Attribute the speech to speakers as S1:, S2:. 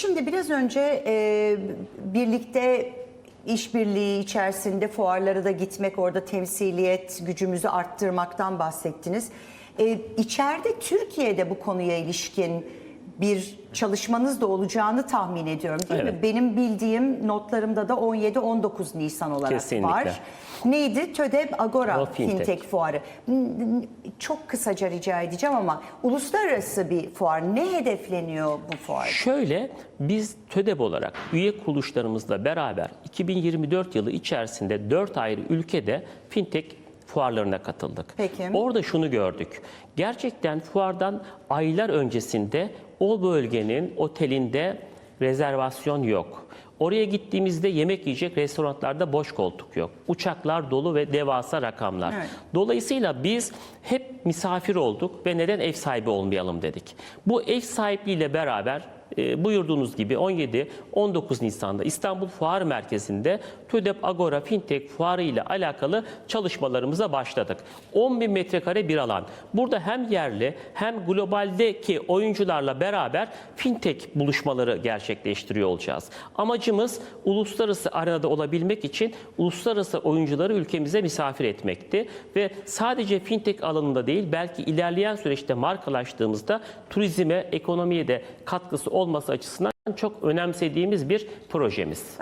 S1: Şimdi biraz önce e, birlikte işbirliği içerisinde fuarlara da gitmek, orada temsiliyet gücümüzü arttırmaktan bahsettiniz. E, içeride Türkiye'de bu konuya ilişkin bir çalışmanız da olacağını tahmin ediyorum değil mi?
S2: Evet.
S1: Benim bildiğim notlarımda da 17-19 Nisan olarak
S2: Kesinlikle.
S1: var. Neydi? TÖDEB Agora
S2: O fintech.
S1: Fintech Fuarı. Çok kısaca rica edeceğim ama uluslararası bir fuar. Ne hedefleniyor bu fuar?
S2: Şöyle biz TÖDEB olarak üye kuruluşlarımızla beraber 2024 yılı içerisinde 4 ayrı ülkede fintech fuarlarına katıldık.
S1: Peki.
S2: Orada şunu gördük. Gerçekten fuardan aylar öncesinde o bölgenin otelinde rezervasyon yok. Oraya gittiğimizde yemek yiyecek restoranlarda boş koltuk yok. Uçaklar dolu ve devasa rakamlar.
S1: Evet.
S2: Dolayısıyla biz hep misafir olduk ve neden ev sahibi olmayalım dedik. Bu ev sahipliğiyle beraber e, buyurduğunuz gibi 17-19 Nisan'da İstanbul Fuar Merkezi'nde TÜDEP Agora Fintech Fuarı ile alakalı çalışmalarımıza başladık. 10 bin metrekare bir alan. Burada hem yerli hem globaldeki oyuncularla beraber fintech buluşmaları gerçekleştiriyor olacağız. Amacımız uluslararası arenada olabilmek için uluslararası oyuncuları ülkemize misafir etmekti ve sadece fintech alanında değil belki ilerleyen süreçte markalaştığımızda turizme, ekonomiye de katkısı olması açısından çok önemsediğimiz bir projemiz.